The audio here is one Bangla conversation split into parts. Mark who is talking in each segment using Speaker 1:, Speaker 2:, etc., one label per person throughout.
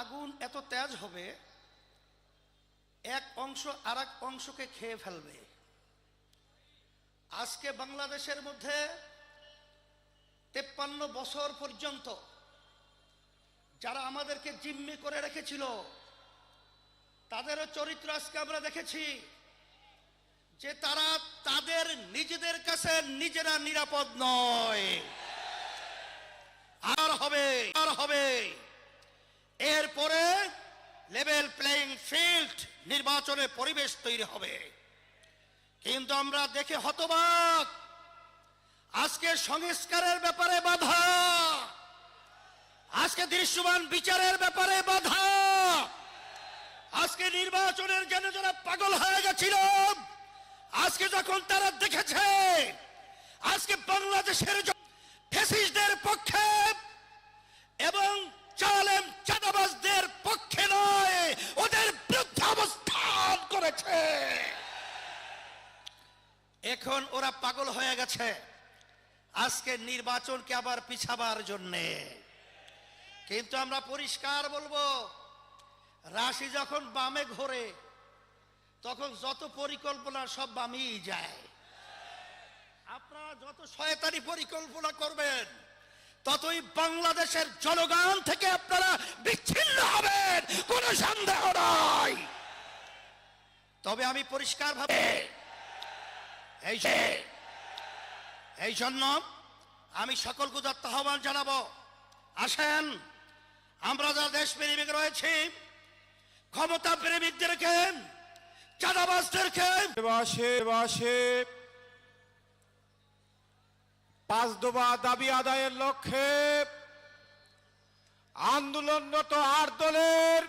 Speaker 1: আগুন এত তেজ হবে, এক অংশ আর অংশকে খেয়ে ফেলবে। আজকে বাংলাদেশের মধ্যে তেপ্পান্ন বছর পর্যন্ত যারা আমাদেরকে জিম্মি করে রেখেছিল, তাদেরও চরিত্র আজকে আমরা দেখেছি যে তারা তাদের নিজেদের কাছে নিজেরা নিরাপদ নয় আর হবে আর হবে এরপরে লেভেল প্লেইং ফিল্ড নির্বাচনের পরিবেশ তৈরি হবে। কিন্তু আমরা দেখে হতবাক, আজকে সংস্কারের ব্যাপারে বাধা, আজকে দৃশ্যমান বিচারের ব্যাপারে বাধা, আজকে নির্বাচনের জন্য যারা পাগল হয়ে গেছিল, আজকে যখন তারা দেখেছে, আজকে বাংলাদেশের এখন ওরা পাগল হয়ে গেছে। আজকে নির্বাচনকে আবার পিছাবার জন্যে। কিন্তু আমরা পরিষ্কার বলব, রাশি যখন বামে ঘোরে, তখন যত পরিকল্পনা সব বামেই যায়। আপনারা যত শয়তানি পরিকল্পনা করবেন, ততই বাংলাদেশের জনগণ থেকে আপনারা বিচ্ছিন্ন হবেন, কোনো সন্দেহ নাই। তবে আমি পরিষ্কার ভাবে এই জন্য আমি সকলকে দত্ত আহ্বান জানাব। আসেন, আমরা যারা দেশ প্রেমিক রয়েছি ক্ষমতা প্রেমিকদেরকে
Speaker 2: বাসে পাঁচ দোবা দাবি আদায়ের লক্ষ্যে আন্দোলনরত আট দলের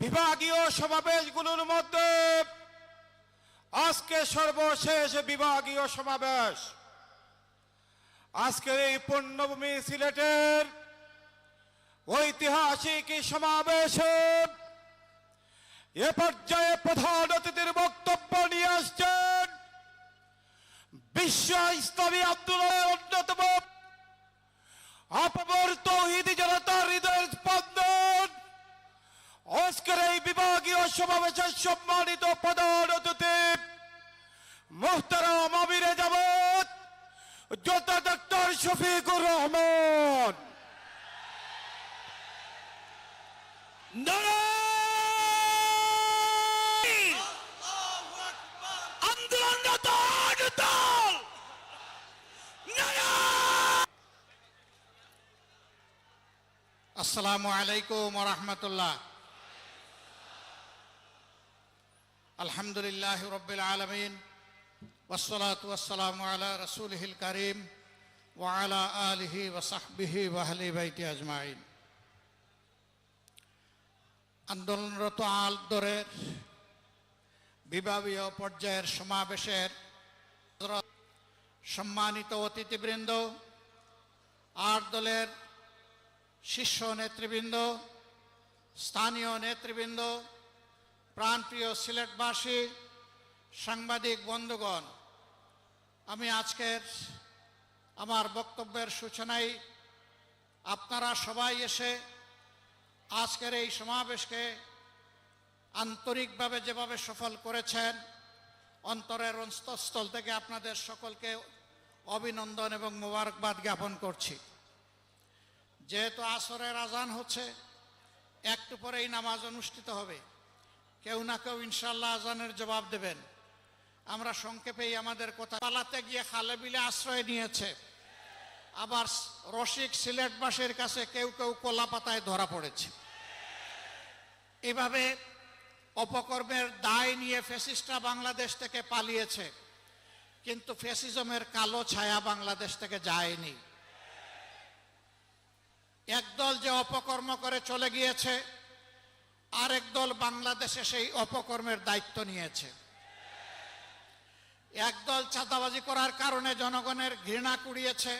Speaker 2: বিভাগীয় সমাবেশগুলোর মধ্যে আজকে সর্বশেষ বিভাগীয় সমাবেশ। আজকের এই পণ্যভূমি সিলেটের ঐতিহাসিক সমাবেশে এ পর্যায়ে প্রধান অতিথির বক্তব্য নিয়ে আসছেন বিশ্ব ইসলামী আন্দোলনের অন্যতম আপবর তৌহিদি জনতার হৃদয়ের আজকের এই বিভাগীয় সমাবেশের সম্মানিত প্রধান অতিথি, মোহতারাম আমিরে জামাত যোদ্ধা ডক্টর শফিকুর রহমান।
Speaker 3: আসসালামু আলাইকুম রহমতুল্লাহ। আলহামদুলিল্লাহ রবিল আলমিন ওসলাত ওসালাম আলা রসুলহিল করিম ওয়ালা আলহি ওসাহবিহি ওয়াহলি বাইতি আজমাইন। আন্দোলনরত আলদরের বিভাগীয় পর্যায়ের সমাবেশের সম্মানিত অতিথিবৃন্দ আট দলের শীর্ষ নেতৃবৃন্দ, স্থানীয় নেতৃবৃন্দ প্রাণপ্রিয় সিলেটবাসী, সাংবাদিক, বন্ধুগণ, আমি আজকের আমার বক্তব্যের সূচনায় আপনারা সবাই এসে আজকের এই সমাবেশকে আন্তরিকভাবে যেভাবে সফল করেছেন, অন্তরের অন্তঃস্থল থেকে আপনাদের সকলকে অভিনন্দন এবং মোবারকবাদ জ্ঞাপন করছি। যেহেতু আসরের আজান হচ্ছে, একটু পরেই নামাজ অনুষ্ঠিত হবে। কেউ না কেউ ইনশাল্লাহ আজানের জবাব দেবেন। আমরা সংক্ষেপেই আমাদের কথা। পালাতে গিয়ে খালে বিলে আশ্রয় নিয়েছে। আবার রসিক সিলেটবাসীর কাছে কেউ কেউ কলা পাতায় ধরা পড়েছে। এভাবে অপকর্মের দায় নিয়ে ফেসিস্টরা বাংলাদেশ থেকে পালিয়েছে। কিন্তু ফেসিজমের কালো ছায়া বাংলাদেশ থেকে যায়নি। একদল যে অপকর্ম করে চলে গিয়েছে আরেক দল বাংলাদেশে সেই অপকর্মের দায়িত্ব নিয়েছে। একদল চাঁদাবাজি করার কারণে জনগণের ঘৃণা কুড়িয়েছে,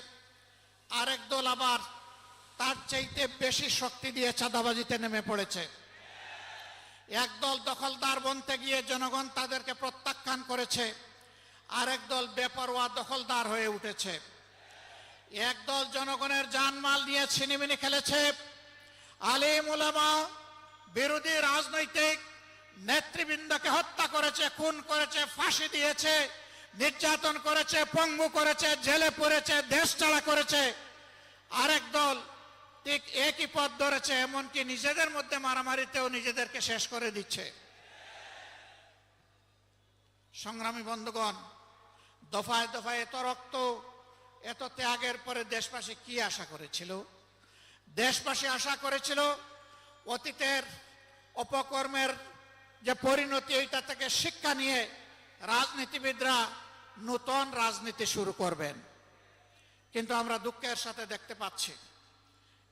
Speaker 3: আরেক দল আবার তার চাইতে বেশি শক্তি দিয়ে চাঁদাবাজিতে নেমে পড়েছে। একদল দখলদার বনতে গিয়ে জনগণ তাদেরকে প্রত্যাখ্যান করেছে, আরেক দল বেপরোয়া দখলদার হয়ে উঠেছে। একদল জনগণের জানমাল নিয়ে ছিনিমিনি খেলেছে, আলিম উলামা বিরোধী রাজনৈতিক নেতৃবৃন্দকে হত্যা করেছে, খুন করেছে, ফাঁসি দিয়েছে, নির্যাতন করেছে, পঙ্গু করেছে, জেলে পড়েছে, দেশ ছাড়া করেছে। আরেক দল ঠিক একই পথ ধরেছে, এমনকি নিজেদের মধ্যে মারামারিতেও নিজেদেরকে শেষ করে দিচ্ছে। সংগ্রামী বন্ধুগণ, দফায় দফায় এত রক্ত, এত ত্যাগের পরে দেশবাসী কি আশা করেছিল? দেশবাসী আশা করেছিল অতীতের অপকর্মের যে পরিণতি, এইটা থেকে শিক্ষা নিয়ে রাজনীতিবিদরা নূতন রাজনীতি শুরু করবেন। কিন্তু আমরা দুঃখের সাথে দেখতে পাচ্ছি,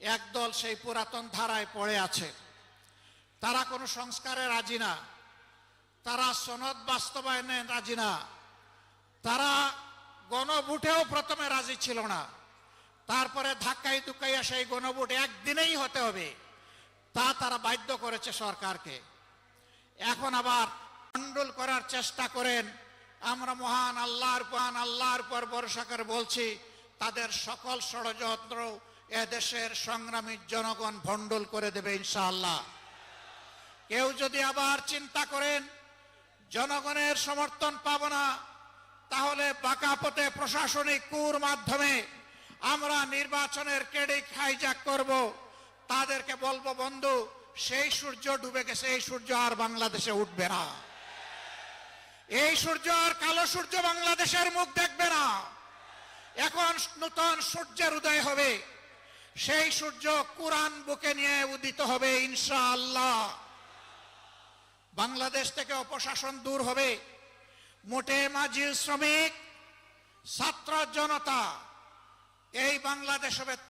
Speaker 3: একদল সেই পুরাতন ধারায় পড়ে আছে। তারা কোনো সংস্কারে রাজি না, তারা সনদ বাস্তবায়নে রাজি না, তারা গণভোটেও প্রথমে রাজি ছিল না, তারপরে ধাক্কাই ধুক্কাইয়া সেই গণভোট একদিনেই হতে হবে। তা তারা বাধ্য করেছে সরকারকে। এখন আবার মন্ডল করার চেষ্টা করেন। আমরা মহান আল্লাহর মহান আল্লাহর পর ভরসা করে বলছি, তাদের সকল ষড়যন্ত্র এদেশের সংগ্রামী জনগণ ভণ্ডুল করে দেবে ইনশাআল্লাহ। কেউ যদি আবার চিন্তা করেন, জনগণের সমর্থন পাব না, তাহলে বাঁকা পথে প্রশাসনিক কুর মাধ্যমে আমরা নির্বাচনের ক্রেডিট হাইজাক করব। তাদেরকে বলব, বন্ধু, সেই সূর্য ডুবে গেছে, এই সূর্য আর বাংলাদেশে উঠবে না। এই সূর্য আর কালো সূর্য বাংলাদেশের মুখ দেখবে না। এখন নতুন সূর্যের উদয় হবে। সেই সূর্য কোরআন বুকে নিয়ে উদিত হবে, ইনশাআল্লাহ। বাংলাদেশ থেকে অপশাসন দূর হবে। মোটে মাঝির শ্রমিক, ছাত্র জনতা, এই বাংলাদেশ হবে